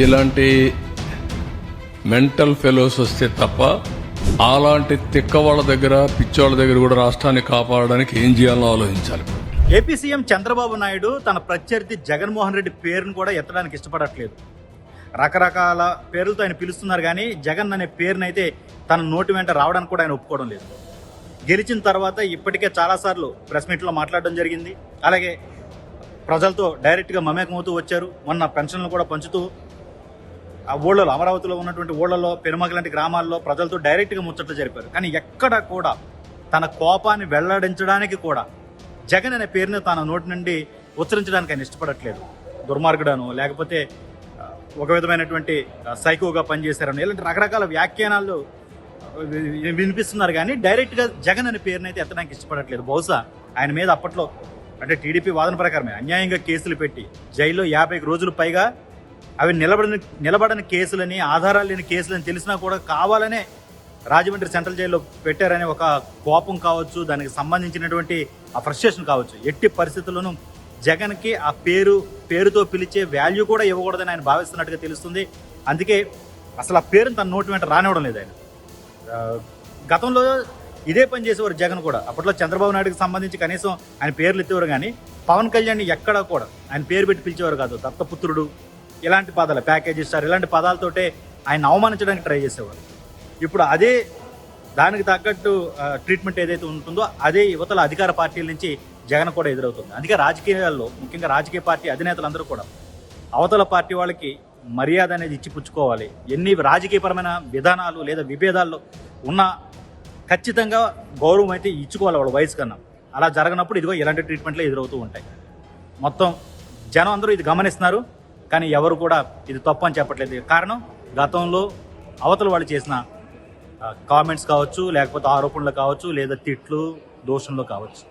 ఇలాంటి mental fellows వస్తే తప్ప అలాంటి తిక్క వాళ్ళ దగ్గర పిచ్చోళ్ళ దగ్గర కూడా రాష్ట్రాన్ని కాపాడడానికి ఏం చేయాలో ఆలోచించాలి. ఏపీ సీఎం చంద్రబాబు నాయుడు తన ప్రత్యర్థి జగన్మోహన్ రెడ్డి పేరును కూడా ఎత్తడానికి ఇష్టపడట్లేదు. రకరకాల పేర్లతో ఆయన పిలుస్తున్నారు కానీ జగన్ అనే పేరునైతే తన నోటి వెంట రావడానికి కూడా ఆయన ఒప్పుకోవడం లేదు. గెలిచిన తర్వాత ఇప్పటికే చాలాసార్లు ప్రెస్ మీట్లో మాట్లాడడం జరిగింది. అలాగే ప్రజలతో డైరెక్ట్గా మమేకమవుతూ వచ్చారు. మొన్న పెన్షన్లు కూడా పంచుతూ ఆ ఊళ్ళలో అమరావతిలో ఉన్నటువంటి ఊళ్ళలో పెనుమగ లాంటి గ్రామాల్లో ప్రజలతో డైరెక్ట్గా ముచ్చట్లు జరిపారు. కానీ ఎక్కడ కూడా తన కోపాన్ని వెల్లడించడానికి కూడా జగన్ అనే పేరుని తన నోటి నుండి ఉచ్చరించడానికి ఆయన ఇష్టపడట్లేదు. దుర్మార్గుడను లేకపోతే ఒక విధమైనటువంటి సైకోగా పనిచేశారని ఇలాంటి రకరకాల వ్యాఖ్యానాలు వినిపిస్తున్నారు కానీ డైరెక్ట్గా జగన్ అనే పేరుని అయితే ఎత్తడానికి ఇష్టపడట్లేదు. బహుశా ఆయన మీద అప్పట్లో అంటే టీడీపీ వాదన ప్రకారమే అన్యాయంగా కేసులు పెట్టి జైల్లో యాభై రోజులు పైగా అవి నిలబడని నిలబడని కేసులని ఆధారాలు లేని కేసులని తెలిసినా కూడా కావాలనే రాజమండ్రి సెంట్రల్ జైల్లో పెట్టారనే ఒక కోపం కావచ్చు దానికి సంబంధించినటువంటి ఆ ఫ్రస్ట్రేషన్ కావచ్చు. ఎట్టి పరిస్థితుల్లోనూ జగన్కి ఆ పేరు పేరుతో పిలిచే వాల్యూ కూడా ఇవ్వకూడదని ఆయన భావిస్తున్నట్టుగా తెలుస్తుంది. అందుకే అసలు ఆ పేరుని తన నోటి వెంట రానివ్వడం లేదు ఆయన. గతంలో ఇదే పని చేసేవారు జగన్ కూడా. అప్పట్లో చంద్రబాబు నాయుడుకి సంబంధించి కనీసం ఆయన పేర్లు ఎత్తేవారు కానీ పవన్ కళ్యాణ్ ఎక్కడా కూడా ఆయన పేరు పెట్టి పిలిచేవారు కాదు. దత్తపుత్రుడు ఇలాంటి పదాలు ప్యాకేజ్ ఇస్తారు ఇలాంటి పదాలతోటే ఆయన అవమానించడానికి ట్రై చేసేవారు. ఇప్పుడు అదే దానికి తగ్గట్టు ట్రీట్మెంట్ ఏదైతే ఉంటుందో అదే యువతల అధికార పార్టీల నుంచి జగన్ కూడా ఎదురవుతుంది. అందుకే రాజకీయాల్లో ముఖ్యంగా రాజకీయ పార్టీ అధినేతలందరూ కూడా అవతల పార్టీ వాళ్ళకి మర్యాద అనేది ఇచ్చి పుచ్చుకోవాలి. ఎన్ని రాజకీయపరమైన విధానాలు లేదా విభేదాల్లో ఉన్న ఖచ్చితంగా గౌరవం అయితే ఇచ్చుకోవాలి వాళ్ళ వయసు కన్నా. అలా జరగనప్పుడు ఇదిగో ఇలాంటి ట్రీట్మెంట్లు ఎదురవుతూ ఉంటాయి. మొత్తం జనం అందరూ ఇది గమనిస్తున్నారు. కానీ ఎవరు కూడా ఇది తప్పు అని చెప్పట్లేదు. కారణం గతంలో అవతల వాళ్ళు చేసిన కామెంట్స్ కావచ్చు లేకపోతే ఆరోపణలు కావచ్చు లేదా తిట్లు దోషంలో కావచ్చు.